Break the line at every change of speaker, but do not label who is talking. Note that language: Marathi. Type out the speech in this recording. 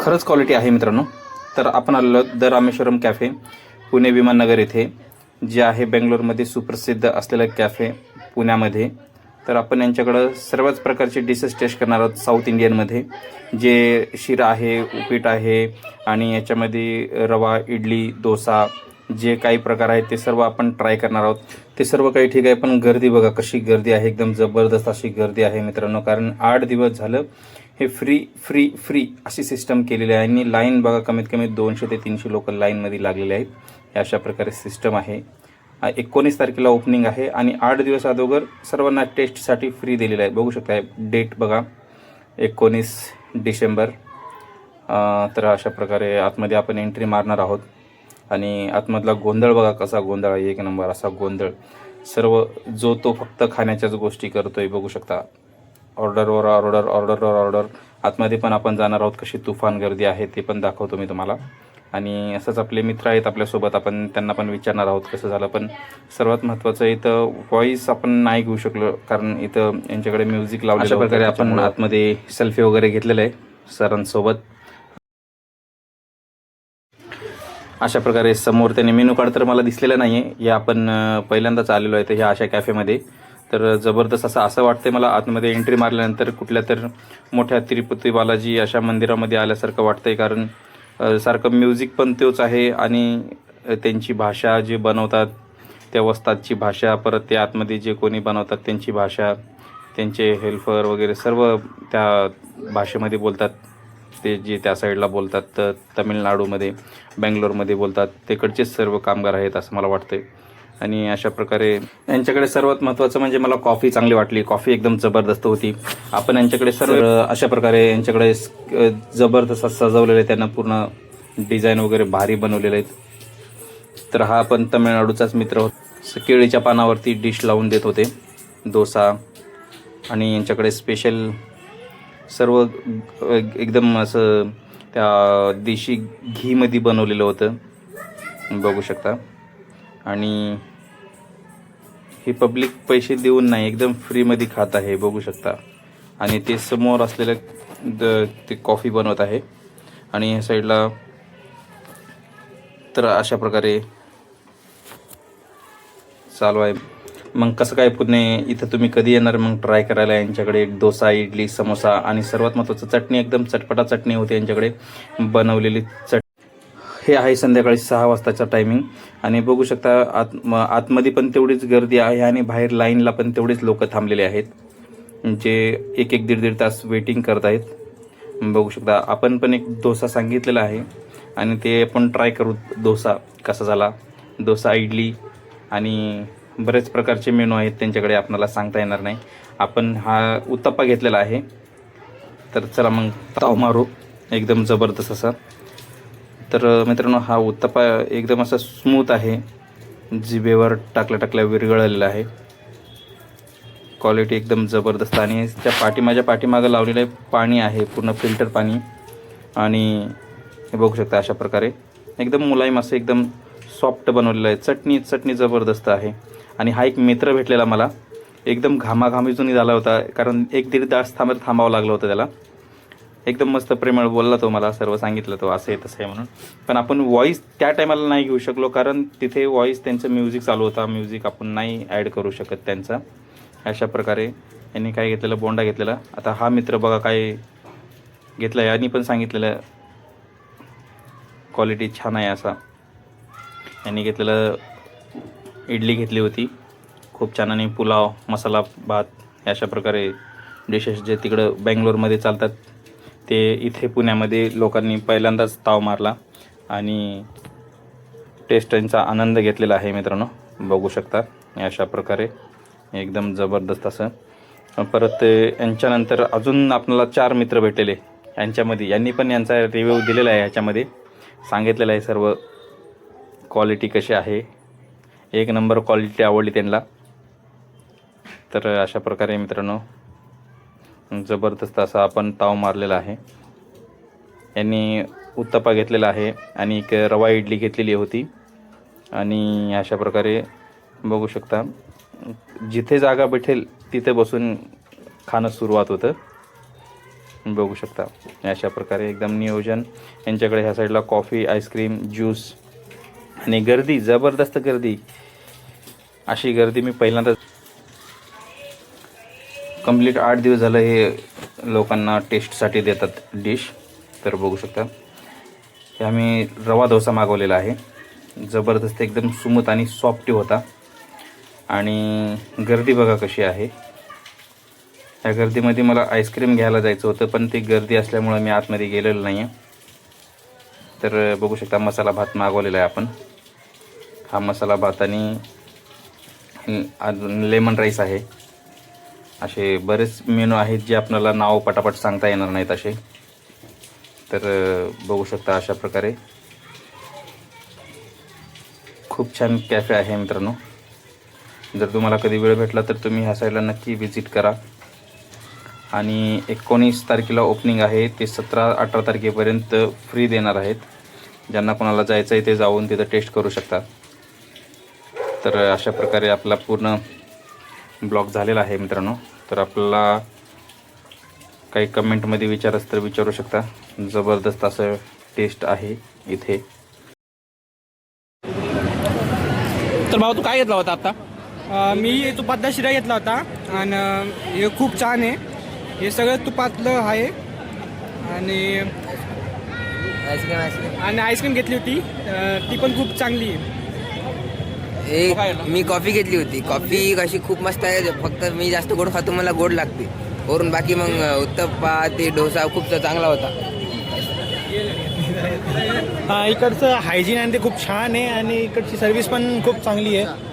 खरंच क्वालिटी आहे मित्रांनो. तर आपण आलेलो द रामेश्वरम कॅफे पुणे विमाननगर येथे जे आहे बेंगलोरमध्ये सुप्रसिद्ध असलेलं कॅफे पुण्यामध्ये. तर आपण यांच्याकडं सर्वच प्रकारचे डिशेस टेस्ट करणार आहोत साऊथ इंडियनमध्ये जे शिरा आहे उपीट आहे आणि याच्यामध्ये रवा इडली डोसा जे काही प्रकार आहेत ते सर्व आपण ट्राय करणार आहोत. ते सर्व काही ठीक आहे पण गर्दी बघा कशी गर्दी आहे. एकदम जबरदस्त अशी गर्दी आहे मित्रांनो कारण आठ दिवस झालं हे फ्री फ्री फ्री अशी सिस्टम केलेली आहे. आणि लाईन बघा कमीत कमी दोनशे ते तीनशे लोक लाईनमध्ये लागलेले आहेत. हे अशा प्रकारे सिस्टम आहे. एकोणीस तारखेला ओपनिंग आहे आणि आठ दिवस अगोदर सर्वांना टेस्टसाठी फ्री दिलेलं आहे. बघू शकता डेट बघा. एकोणीस डिसेंबर. तर अशा प्रकारे आतमध्ये आपण एंट्री मारणार आहोत. आणि आतमधला गोंधळ बघा कसा गोंधळ आहे. एक नंबर असा गोंधळ. सर्व जो तो फक्त खाण्याच्याच गोष्टी करतोय बघू शकता. ऑर्डरवर ऑर्डर ऑर्डरवर ऑर्डर. आतमध्ये पण आपण जाणार आहोत कशी तुफान गर्दी आहे ते पण दाखवतो मी तुम्हाला. आणि असंच आपले मित्र आहेत आपल्यासोबत आपण त्यांना पण विचारणार आहोत कसं झालं. पण सर्वात महत्त्वाचं इथं व्हॉईस आपण नाही घेऊ शकलो कारण इथं यांच्याकडे म्युझिक लावलं अशा प्रकारे आपण आतमध्ये सेल्फी वगैरे घेतलेलं आहे सरांसोबत. अशा प्रकारे समोर त्याने मेनू कार्ड तर मला दिसलेलं नाही आहे हे आपण पहिल्यांदाच आलेलो आहे तर ह्या अशा कॅफेमध्ये तर जबरदस्त असं असं वाटतंय मला आतमध्ये एंट्री मारल्यानंतर कुठल्या तर मोठ्या तिरुपती बालाजी अशा मंदिरामध्ये आल्यासारखं वाटतंय कारण सारखं म्युझिक पण तोच आहे आणि त्यांची भाषा जे बनवतात त्या वस्तादची भाषा परत ते आतमध्ये जे कोणी बनवतात त्यांची भाषा त्यांचे हेल्पर वगैरे सर्व त्या भाषेमध्ये बोलतात. ते जे त्या साईडला बोलतात तर तमिळनाडूमध्ये बँगलोरमध्ये बोलतात. तिकडचेच सर्व कामगार आहेत असं मला वाटतंय. आणि अशा प्रकारे यांच्याकडे सर्वात महत्त्वाचं म्हणजे मला कॉफी चांगली वाटली. कॉफी एकदम जबरदस्त होती. आपण यांच्याकडे सर्व अशा प्रकारे यांच्याकडे जबरदस्त सजवलेलं आहे त्यांना पूर्ण डिझाईन वगैरे भारी बनवलेले आहेत. तर हा आपण तमिळनाडूचाच मित्र होता. केळीच्या पानावरती डिश लावून देत होते. डोसा. आणि यांच्याकडे स्पेशल सर्व एकदम असं त्या देशी घीमध्ये बनवलेलं होतं. बघू शकता. आणि हे पब्लिक पैसे देऊन नाही एकदम फ्रीमध्ये खात आहे बघू शकता. आणि ते समोर असलेलं द ते कॉफी बनवत आहे. आणि ह्या साईडला तर अशा प्रकारे चालू आहे. मग कसं काय पुणे इथं तुम्ही कधी येणार? मग ट्राय करायला यांच्याकडे डोसा इडली समोसा आणि सर्वात महत्त्वाचं चटणी एकदम चटपटा चटणी होती यांच्याकडे बनवलेली चट हे आहे संध्याकाळी सहा वाजताचा टायमिंग आणि बघू शकता आत म- आतमध्ये पण तेवढीच गर्दी आहे आणि बाहेर लाईनला पण तेवढेच लोक थांबलेले आहेत. जे एक एक दीड दीड तास वेटिंग करत आहेत. बघू शकता आपण पण एक डोसा सांगितलेला आहे. आणि ते आपण ट्राय करू डोसा कसा झाला. डोसा इडली आणि बरेच प्रकारचे मेनू आहेत त्यांच्याकडे आपणाला सांगता येणार नाही. आपण हा उत्तप्पा घेतलेला आहे. तर चला मग ताव मारू. एकदम जबरदस्त असा. तर मित्रांनो हा उत्तप्पा एकदम असा स्मूथ आहे. जिबेवर टाकल्या टाकल्या विरघळलेला आहे. क्वालिटी एकदम जबरदस्त आणि त्या पाठी माझ्या पाठीमागं लावलेलं आहे पाणी आहे पूर्ण फिल्टर पाणी. आणि हे बघू शकता अशा प्रकारे. एकदम मुलायम असं एकदम सॉफ्ट बनवलेलं आहे. चटणी चटणी जबरदस्त आहे. आणि हा एक मित्र भेटलेला मला. एकदम घामाघामीजून झाला होता कारण एक दीड तास थांबत थांबावं लागलं होतं त्याला. एकदम मस्त प्रेमळ बोलला तो मला सर्व सांगितलं तो असं आहे तसं आहे म्हणून. पण आपण व्हॉईस त्या टायमाला नाही घेऊ शकलो कारण तिथे व्हॉईस त्यांचं म्युझिक चालू होता. म्युझिक आपण नाही ॲड करू शकत त्यांचा. अशा प्रकारे यांनी काय घेतलेलं बोंडा घेतलेला. आता हा मित्र बघा काय घेतला यांनी पण सांगितलेलं क्वालिटी छान आहे असा. यांनी घेतलेलं इडली घेतली होती. खूप छान. आणि पुलाव मसाला भात अशा प्रकारे डिशेस जे तिकडं बँगलोरमध्ये चालतात ते इथे पुण्यामध्ये लोकांनी पहिल्यांदाच ताव मारला आणि टेस्टचा आनंद घेतलेला आहे मित्रांनो. बघू शकता अशा प्रकारे. एकदम जबरदस्त असं. परत यांच्यानंतर अजून आपल्याला चार मित्र भेटलेले. यांच्यामध्ये यांनी पण यांचा रिव्ह्यू दिलेला आहे ह्याच्यामध्ये सांगितलेलं आहे सर्व. क्वालिटी कशी आहे? एक नंबर क्वालिटी आवडली त्यांना. तर अशा प्रकारे मित्रांनो. जबरदस्त असा आपण ताव मारलेला आहे. यांनी उत्तप्पा घेतलेला आहे आणि एक रवा इडली घेतलेली होती. आणि अशा प्रकारे बघू शकता जिथे जागा भेटेल तिथे बसून खाणं सुरुवात होतं. बघू शकता अशा प्रकारे एकदम नियोजन. यांच्याकडे ह्या साईडला कॉफी आईस्क्रीम ज्यूस आणि गर्दी जबरदस्त गर्दी. अशी गर्दी मी पहिल्यांदाच कंप्लीट आठ दिवस झालं हे लोकांना टेस्टसाठी देतात डिश तर बघू शकता. हे आम्ही रवा डोसा मागवलेला आहे. जबरदस्त एकदम सुमूथ आणि सॉफ्टी होता. आणि गर्दी बघा कशी आहे. त्या गर्दीमध्ये मला आईस्क्रीम घ्यायला जायचं होतं पण ती गर्दी असल्यामुळं मी आतमध्ये गेलेलो नाही आहे तर बघू शकता मसाला भात मागवलेला आहे आपण. हा मसाला भात आणि अजून लेमन राईस आहे. असे बरेच मेनू आहेत जे आपल्याला नाव पटापट सांगता येणार नाहीत असे. तर बघू शकता अशा प्रकारे. खूप छान कॅफे आहे मित्रांनो. जर तुम्हाला कधी वेळ भेटला तर तुम्ही ह्या साईडला नक्की व्हिजिट करा. आणि एकोणीस तारखेला ओपनिंग आहे ते सतरा अठरा तारखेपर्यंत फ्री देणार आहेत. ज्यांना कोणाला जायचं आहे ते जाऊन तिथं टेस्ट करू शकतात. तर अशा प्रकारे आपला पूर्ण ब्लॉग झालेला आहे मित्रांनो. तर आपल्याला काही कमेंटमध्ये विचारस तर विचारू शकता. जबरदस्त असं टेस्ट आहे इथे.
तर भाऊ तू काय घेतला होता आता?
मी तुपातला शिरा घेतला होता आणि हे खूप छान आहे. हे सगळं तुपातलं आहे. आणि
आईस्क्रीम आईस्क्रीम
आणि आईस्क्रीम घेतली होती. ती पण खूप चांगली आहे.
हे मी कॉफी घेतली होती. कॉफी कशी खूप मस्त आहे. फक्त मी जास्त गोड खातो मला गोड लागते. वरून बाकी मग उत्तप्पा ते डोसा खूप चांगला होता.
इकडचं हायजीन आणि ते खूप छान आहे आणि इकडची सर्व्हिस पण खूप चांगली आहे.